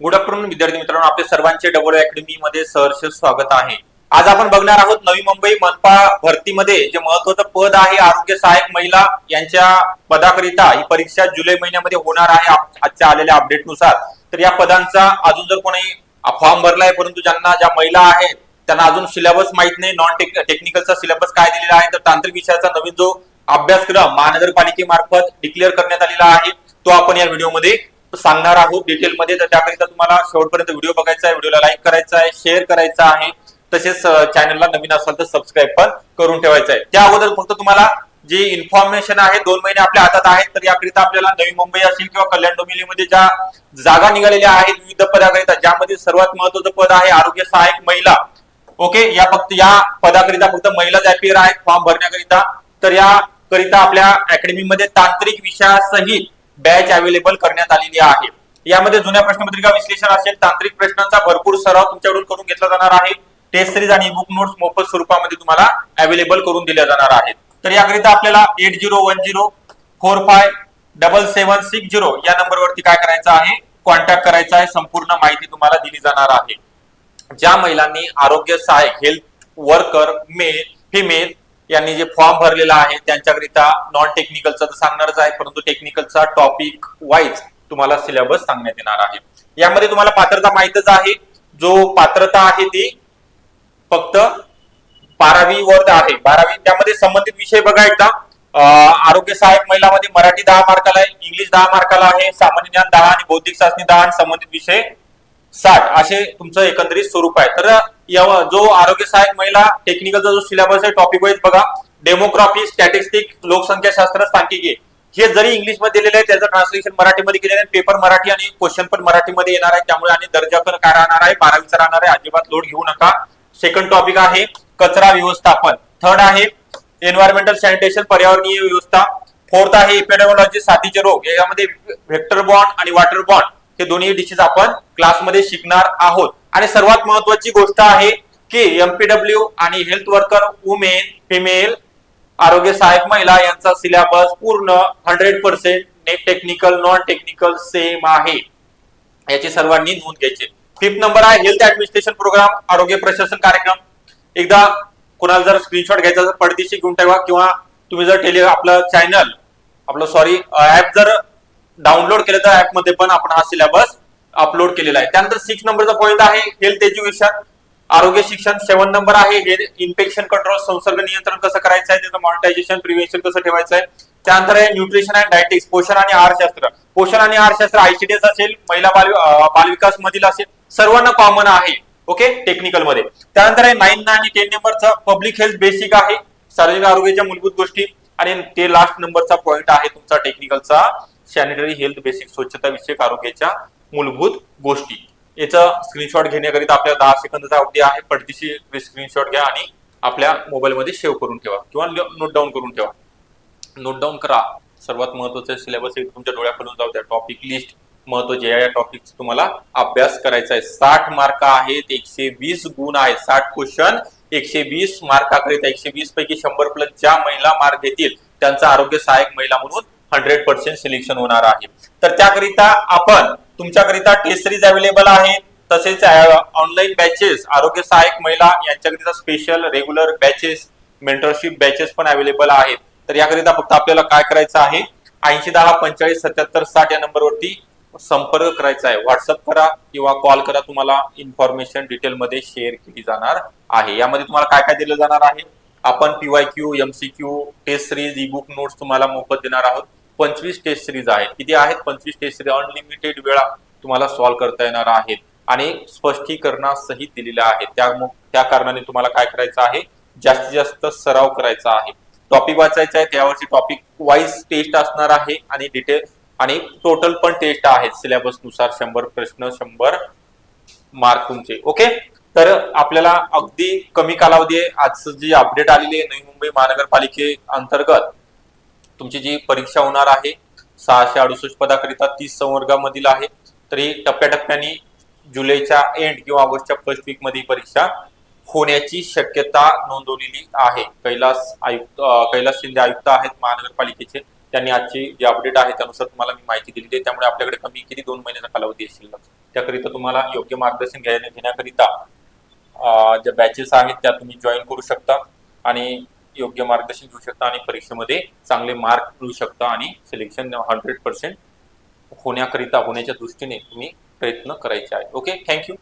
Good afternoon विद्यार्थी मित्रांनो. आपल्या सर्वांचे डबल अकॅडमी मध्ये सहर्ष स्वागत आहे. आज आपण बघणार आहोत नवी मुंबई मनपा भरतीमध्ये जे महत्वाचं पद आहे आरोग्य सहाय्यक महिला यांच्या पदाकरिता ही परीक्षा जुलै महिन्यामध्ये होणार आहे आजच्या आलेल्या अपडेटनुसार. तर या पदांचा अजून जर कोणी फॉर्म भरलाय परंतु ज्यांना ज्या महिला आहेत त्यांना अजून सिलेबस माहीत नाही नॉन टेक्निकलचा सिलेबस काय दिलेला आहे तर तांत्रिक विषयाचा नवीन जो अभ्यासक्रम महानगरपालिकेमार्फत डिक्लेअर करण्यात आलेला आहे तो आपण या व्हिडिओमध्ये सांगणार आहोत डिटेलमध्ये तर त्याकरिता तुम्हाला शेवटपर्यंत व्हिडिओ बघायचा आहे व्हिडिओला लाईक करायचा आहे शेअर करायचा आहे. तसेच चॅनलला नवीन असाल तर सबस्क्राईब पण करून ठेवायचं आहे. त्या अगोदर फक्त तुम्हाला जी इन्फॉर्मेशन आहे दोन महिने आपल्या हातात आहेत तर याकरिता आपल्याला नवी मुंबई असेल किंवा कल्याण डोंबिवलीमध्ये ज्या जागा निघालेल्या आहेत विविध पदाकरिता ज्यामध्ये सर्वात महत्वाचं पद आहे आरोग्य सहाय्यक महिला. ओके? या फक्त या पदाकरिता फक्त महिलाच अपियर आहेत फॉर्म भरण्याकरिता. तर या करिता आपल्या अकॅडमीमध्ये तांत्रिक विषयासहित बॅच अवेलेबल करण्यात आलेली आहे. यामध्ये जुन्या प्रश्नपत्रिका विश्लेषण असेल तांत्रिक प्रश्नांचा भरपूर सराव तुमच्याकडून करून घेतला जाणार आहे. टेस्ट सिरीज आणि बुक नोट्स मोफत स्वरूपामध्ये तुम्हाला अवेलेबल करून दिल्या जाणार आहेत. तर याकरिता आपल्याला eight zero one zero four five double seven six zero या नंबरवरती काय करायचं आहे? कॉन्टॅक्ट करायचा आहे. संपूर्ण माहिती तुम्हाला दिली जाणार आहे. ज्या महिलांनी आरोग्य सहाय्यक हेल्थ वर्कर मेल फिमेल यांनी जे फॉर्म भरलेला आहे त्यांच्याकरिता नॉन टेक्निकलचा तर सांगणारच आहे परंतु टेक्निकलचा टॉपिक वाईज तुम्हाला सिलेबस सांगण्यात येणार आहे. यामध्ये तुम्हाला पात्रता माहितच आहे. जो पात्रता आहे ती फक्त बारावी वर आहे. बारावी त्यामध्ये संबंधित विषय बघा एकदा. आरोग्य सहाय्यक महिलामध्ये मराठी दहा मार्काला आहे इंग्लिश दहा मार्काला आहे सामान्य ज्ञान दहा आणि बौद्धिक चाचणी दहा आणि संबंधित विषय साठ असे तुमचं एकंदरीत स्वरूप आहे. तर या- जो आरोग्य सहाय्यक महिला टेक्निकलचा जो सिलेबस आहे टॉपिक वाईज बघा. डेमोग्राफी स्टॅटिस्टिक लोकसंख्याशास्त्र सांख्यिकी. हे जरी इंग्लिशमध्ये दिलेलं आहे त्याचं ट्रान्सलेशन मराठीमध्ये केलेलं आहे. पेपर मराठी आणि क्वेश्चन पण मराठीमध्ये येणार आहे. त्यामुळे आणि दर्जा पण काय राहणार आहे? बारावीचा राहणार आहे. अजिबात लोड घेऊ नका. सेकंड टॉपिक आहे कचरा व्यवस्थापन. थर्ड आहे एन्व्हायरमेंटल सॅनिटेशन पर्यावरणीय व्यवस्था. फोर्थ आहे इपिडेमॉलॉजी साथीचे रोग. यामध्ये व्हेक्टर बॉन्ड आणि वॉटर बॉन्ड हे दोन्ही डिशेस आपण क्लासमध्ये शिकणार आहोत. आणि सर्वात महत्वाची गोष्ट आहे की एमपीडब्ल्यू आणि हेल्थ वर्कर वुमेन फिमेल आरोग्य सहाय्यक महिला यांचा सिलेबस पूर्ण hundred percent technical non technical same आहे. याची सर्वांनी नोंद घ्यायची. फिफ्थ नंबर आहे हेल्थ ऍडमिनिस्ट्रेशन प्रोग्राम आरोग्य प्रशासन कार्यक्रम. एकदा कोणाला जर स्क्रीनशॉट घ्यायचा तर पडदिशी घेऊन ठेवा किंवा तुम्ही जर टेली आपलं चॅनल आपलं सॉरी ऍप जर डाउनलोड केलं तर ऍपमध्ये पण आपण हा सिलेबस अपलोड केलेला आहे. त्यानंतर सिक्स नंबरचा पॉईंट आहे हेल्थ एज्युकेशन आरोग्य शिक्षण सेवन नंबर आहे हे इन्फेक्शन कंट्रोल संसर्ग नियंत्रण कसं करायचं आहे त्याचं मॉनिटायझेशन प्रिव्हेन्शन कसं ठेवायचं आहे. त्यानंतर आहे न्यूट्रिशन अँड डायटिक्स पोषण आणि आहारशास्त्र. पोषण आणि आहारशास्त्र आयसीडीएस असेल महिला बाल बालविकास मधील असेल सर्वांना कॉमन आहे ओके टेक्निकलमध्ये. त्यानंतर आहे नाईन आणि टेन नंबरचा पब्लिक हेल्थ बेसिक आहे सार्वजनिक आरोग्याच्या मूलभूत गोष्टी. आणि ते लास्ट नंबरचा पॉईंट आहे तुमचा टेक्निकलचा सॅनिटरी हेल्थ बेसिक स्वच्छता विषयक आरोग्याच्या मूलभूत गोष्टी. याचा स्क्रीनशॉट घेण्याकरिता आपल्या दहा सेकंदाचा अवधी आहे. पडतीशी स्क्रीनशॉट घ्या आणि आपल्या मोबाईलमध्ये सेव्ह करून ठेवा किंवा नोट डाऊन करून ठेवा. नोट डाऊन करा. सर्वात महत्वाचं सिलेबस एक तुमच्या डोळ्याकडून जाऊ द्या. टॉपिक लिस्ट महत्त्वाचे या टॉपिक तुम्हाला अभ्यास करायचा आहे. साठ मार्क आहेत एकशे वीस गुण आहेत. साठ क्वेश्चन एकशे वीस मार्काकरिता एकशे वीस पैकी शंभर प्लस ज्या महिला मार्क घेतील त्यांचा आरोग्य सहाय्यक महिला म्हणून हंड्रेड पर्सेंट सिलेक्शन होणार आहे. तर त्याकरिता आपण तुमच्याकरिता टेस्ट सिरीज अवेलेबल आहे. तसेच ऑनलाईन बॅचेस आरोग्य सहाय्यक महिला यांच्याकरिता special regular batches mentorship batches पण अवेलेबल आहेत. तर याकरिता फक्त आपल्याला काय करायचं आहे? ऐंशी दहा पंचेचाळीस सत्याहत्तर साठ या नंबरवरती संपर्क करायचा आहे. व्हॉट्सअप करा किंवा कॉल करा. तुम्हाला इन्फॉर्मेशन डिटेलमध्ये शेअर केली जाणार आहे. यामध्ये तुम्हाला काय काय दिलं जाणार आहे? आपण P Y Q MCQ test series e book notes तुम्हाला मोफत देणार आहोत. पंचवीस टेस्ट सिरीज आहेत. किती आहेत? पंचवीस टेस्ट सिरीज अनलिमिटेड वेळा तुम्हाला सॉल्व्ह करता येणार आहेत. आणि स्पष्टीकरणासहित दिलेल्या आहेत. त्या त्या कारणाने तुम्हाला काय करायचं आहे? जास्तीत जास्त सराव करायचा आहे. टॉपिक वाचायचा आहे. त्यावरची टॉपिक वाईज टेस्ट असणार आहे आणि डिटेल आणि टोटल पण टेस्ट आहेत. सिलेबसनुसार शंभर प्रश्न शंभर मार्क तुमचे. ओके तर आपल्याला अगदी कमी कालावधी आहे. आजचं जी अपडेट आलेली आहे नवी मुंबई महानगरपालिके अंतर्गत तुमची जी परीक्षा होणार आहे सहाशे अडुसष्ट पदाकरिता तीस संवर्गामधील आहे तरी टप्प्याटप्प्याने जुलैच्या एंड किंवा ऑगस्टच्या फर्स्ट वीकमध्ये परीक्षा होण्याची शक्यता नोंदवलेली आहे. कैलास आयुक्त कैलास शिंदे आयुक्त आहेत महानगरपालिकेचे. त्यांनी आजची जी अपडेट आहे त्यानुसार तुम्हाला मी माहिती दिली आहे. त्यामुळे आपल्याकडे कमी किती दोन महिन्याचा कालावधी असेल. त्याकरिता तुम्हाला योग्य मार्गदर्शन घ्यायला घेण्याकरिता ज्या बॅचेस आहेत त्या तुम्ही जॉईन करू शकता. आणि योग्य मार्गदर्शन घेऊ शकता आणि परीक्षेमध्ये चांगले मार्क मिळू शकता आणि सिलेक्शन हंड्रेड पर्सेंट होण्याकरिता होण्याच्या दृष्टीने तुम्ही प्रयत्न करायचे आहे. Okay thank you